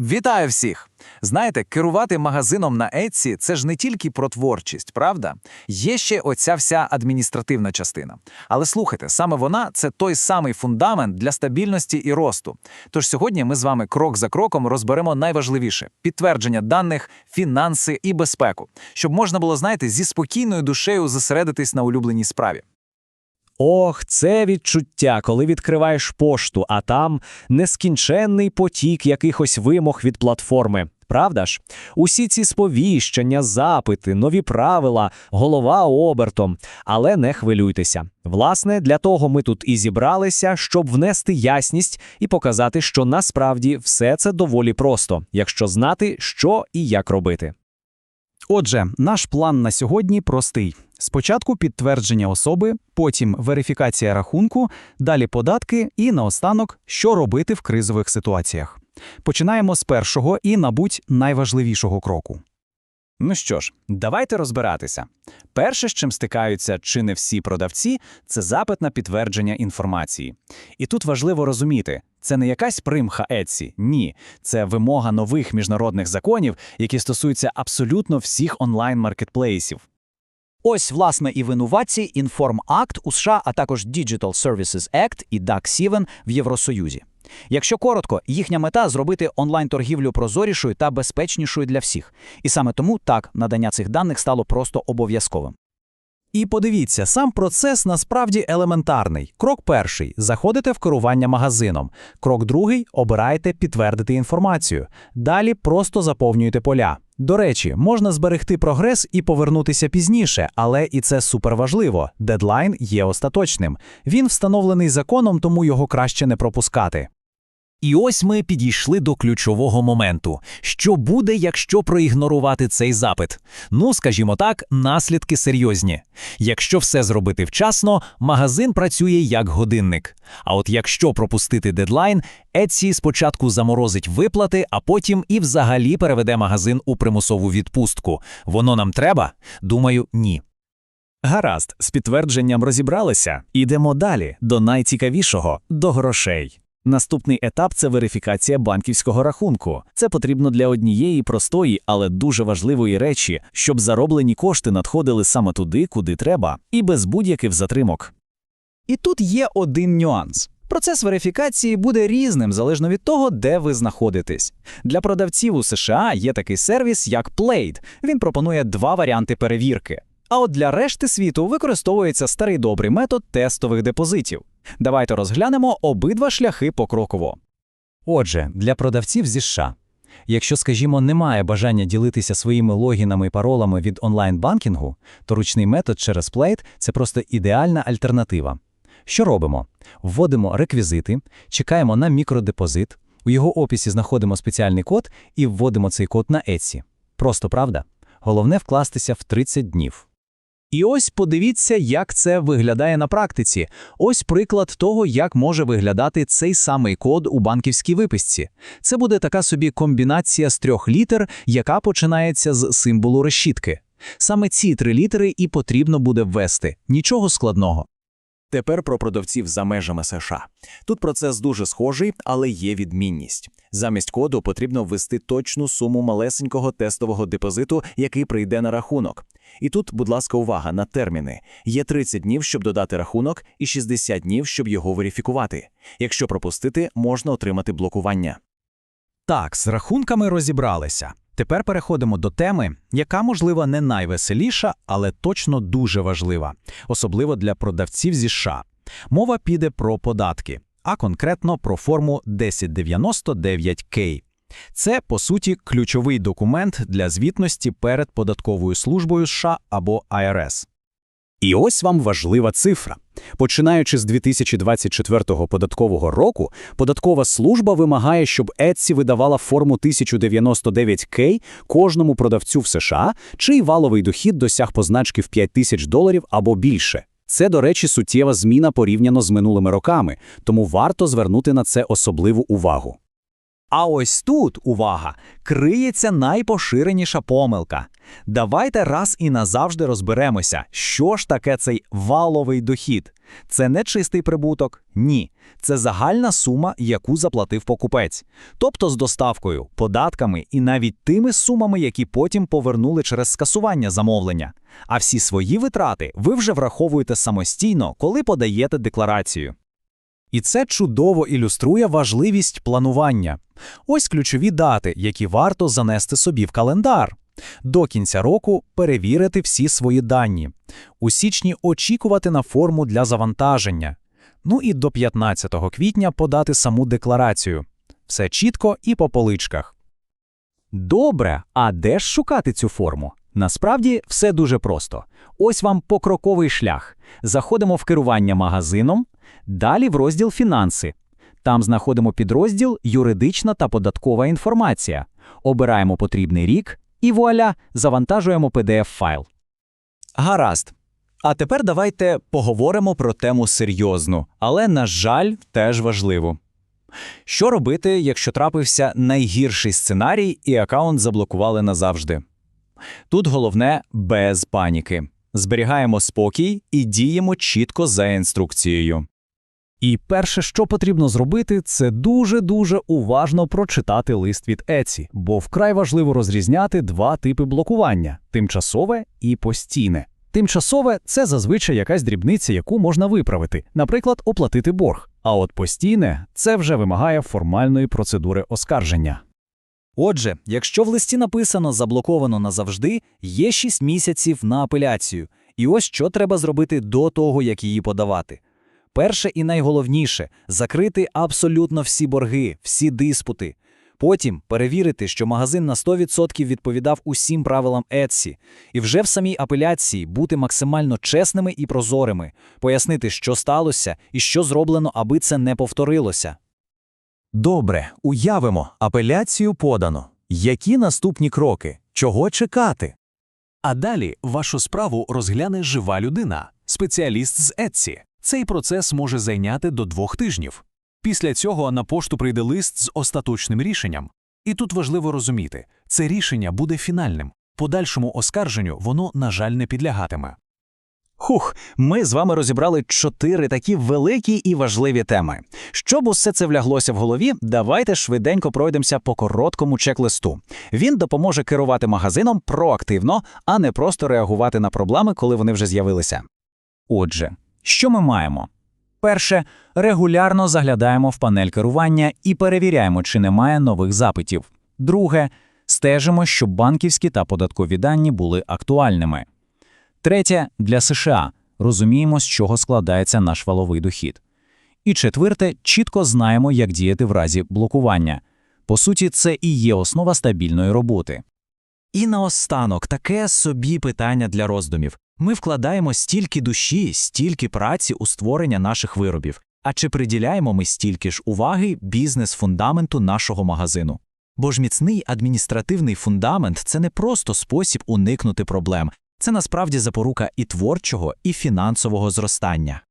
Вітаю всіх! Знаєте, керувати магазином на Etsy – це ж не тільки про творчість, правда? Є ще оця вся адміністративна частина. Але слухайте, саме вона – це той самий фундамент для стабільності і росту. Тож сьогодні ми з вами крок за кроком розберемо найважливіше – підтвердження даних, фінанси і безпеку, щоб можна було, знаєте, зі спокійною душею зосередитись на улюбленій справі. Ох, це відчуття, коли відкриваєш пошту, а там нескінченний потік якихось вимог від платформи. Правда ж? Усі ці сповіщення, запити, нові правила, голова обертом. Але не хвилюйтеся. Власне, для того ми тут і зібралися, щоб внести ясність і показати, що насправді все це доволі просто, якщо знати, що і як робити. Отже, наш план на сьогодні простий: спочатку підтвердження особи, потім верифікація рахунку, далі податки і наостанок, що робити в кризових ситуаціях. Починаємо з першого і, мабуть, найважливішого кроку. Ну що ж, давайте розбиратися. Перше, з чим стикаються чи не всі продавці, це запит на підтвердження інформації. І тут важливо розуміти, це не якась примха Etsy, ні, це вимога нових міжнародних законів, які стосуються абсолютно всіх онлайн-маркетплейсів. Ось, власне, і винуватці Inform Act у США, а також Digital Services Act і DAC-7 в Євросоюзі. Якщо коротко, їхня мета зробити онлайн-торгівлю прозорішою та безпечнішою для всіх. І саме тому так надання цих даних стало просто обов'язковим. І подивіться, сам процес насправді елементарний. Крок перший заходите в керування магазином. Крок другий обираєте підтвердити інформацію. Далі просто заповнюєте поля. До речі, можна зберегти прогрес і повернутися пізніше, але і це суперважливо. Дедлайн є остаточним. Він встановлений законом, тому його краще не пропускати. І ось ми підійшли до ключового моменту. Що буде, якщо проігнорувати цей запит? Ну, скажімо так, наслідки серйозні. Якщо все зробити вчасно, магазин працює як годинник. А от якщо пропустити дедлайн, Etsy спочатку заморозить виплати, а потім і взагалі переведе магазин у примусову відпустку. Воно нам треба? Думаю, ні. Гаразд, з підтвердженням розібралися. Ідемо далі до найцікавішого до грошей. Наступний етап це верифікація банківського рахунку. Це потрібно для однієї простої, але дуже важливої речі, щоб зароблені кошти надходили саме туди, куди треба, і без будь-яких затримок. І тут є один нюанс. Процес верифікації буде різним залежно від того, де ви знаходитесь. Для продавців у США є такий сервіс, як Plaid. Він пропонує два варіанти перевірки. А от для решти світу використовується старий добрий метод тестових депозитів. Давайте розглянемо обидва шляхи покроково. Отже, для продавців зі США. Якщо, скажімо, немає бажання ділитися своїми логінами і паролами від онлайн-банкінгу, то ручний метод через Plate – це просто ідеальна альтернатива. Що робимо? Вводимо реквізити, чекаємо на мікродепозит, у його описі знаходимо спеціальний код і вводимо цей код на Etsy. Просто правда? Головне вкластися в 30 днів. І ось подивіться, як це виглядає на практиці. Ось приклад того, як може виглядати цей самий код у банківській виписці. Це буде така собі комбінація з трьох літер, яка починається з символу решітки. Саме ці три літери і потрібно буде ввести. Нічого складного. Тепер про продавців за межами США. Тут процес дуже схожий, але є відмінність. Замість коду потрібно ввести точну суму малесенького тестового депозиту, який прийде на рахунок. І тут, будь ласка, увага на терміни. Є 30 днів, щоб додати рахунок, і 60 днів, щоб його верифікувати. Якщо пропустити, можна отримати блокування. Так, з рахунками розібралися. Тепер переходимо до теми, яка, можливо, не найвеселіша, але точно дуже важлива, особливо для продавців зі США. Мова піде про податки, а конкретно про форму 1099K. Це, по суті, ключовий документ для звітності перед податковою службою США або IRS. І ось вам важлива цифра. Починаючи з 2024 податкового року, податкова служба вимагає, щоб Etsy видавала форму 1099K кожному продавцю в США, чий валовий дохід досяг позначки в 5 тисяч доларів або більше. Це, до речі, суттєва зміна порівняно з минулими роками, тому варто звернути на це особливу увагу. А ось тут, увага, криється найпоширеніша помилка. Давайте раз і назавжди розберемося, що ж таке цей валовий дохід. Це не чистий прибуток, ні. Це загальна сума, яку заплатив покупець. Тобто з доставкою, податками і навіть тими сумами, які потім повернули через скасування замовлення. А всі свої витрати ви вже враховуєте самостійно, коли подаєте декларацію. І це чудово ілюструє важливість планування. Ось ключові дати, які варто занести собі в календар. До кінця року перевірити всі свої дані. У січні очікувати на форму для завантаження. Ну і до 15 квітня подати саму декларацію. Все чітко і по поличках. Добре, а де ж шукати цю форму? Насправді все дуже просто. Ось вам покроковий шлях. Заходимо в керування магазином, далі в розділ Фінанси. Там знаходимо підрозділ Юридична та податкова інформація. Обираємо потрібний рік і вуаля, завантажуємо PDF-файл. Гаразд. А тепер давайте поговоримо про тему серйозну, але, на жаль, теж важливу. Що робити, якщо трапився найгірший сценарій і аккаунт заблокували назавжди? Тут головне без паніки. Зберігаємо спокій і діємо чітко за інструкцією. І перше, що потрібно зробити, це дуже-дуже уважно прочитати лист від Еці, бо вкрай важливо розрізняти два типи блокування тимчасове і постійне. Тимчасове це зазвичай якась дрібниця, яку можна виправити, наприклад, оплатити борг. А от постійне це вже вимагає формальної процедури оскарження. Отже, якщо в листі написано заблоковано назавжди, є 6 місяців на апеляцію. І ось що треба зробити до того, як її подавати. Перше і найголовніше закрити абсолютно всі борги, всі диспути. Потім перевірити, що магазин на 100% відповідав усім правилам Etsy. І вже в самій апеляції бути максимально чесними і прозорими, пояснити, що сталося і що зроблено, аби це не повторилося. Добре, уявимо, апеляцію подано. Які наступні кроки? Чого чекати? А далі вашу справу розгляне жива людина, спеціаліст з Etsy. Цей процес може зайняти до двох тижнів. Після цього на пошту прийде лист з остаточним рішенням. І тут важливо розуміти, це рішення буде фінальним. Подальшому оскарженню воно, на жаль, не підлягатиме. Хух, ми з вами розібрали чотири такі великі і важливі теми. Щоб усе це вляглося в голові, давайте швиденько пройдемося по короткому чек-листу. Він допоможе керувати магазином проактивно, а не просто реагувати на проблеми, коли вони вже з'явилися. Отже, що ми маємо? Перше, регулярно заглядаємо в панель керування і перевіряємо, чи немає нових запитів. Друге, стежимо, щоб банківські та податкові дані були актуальними. Третє для США розуміємо, з чого складається наш валовий дохід. І четверте, чітко знаємо, як діяти в разі блокування. По суті, це і є основа стабільної роботи. І наостанок таке собі питання для роздумів. Ми вкладаємо стільки душі, стільки праці у створення наших виробів. А чи приділяємо ми стільки ж уваги бізнес-фундаменту нашого магазину? Бо ж міцний адміністративний фундамент це не просто спосіб уникнути проблем, це насправді запорука і творчого, і фінансового зростання.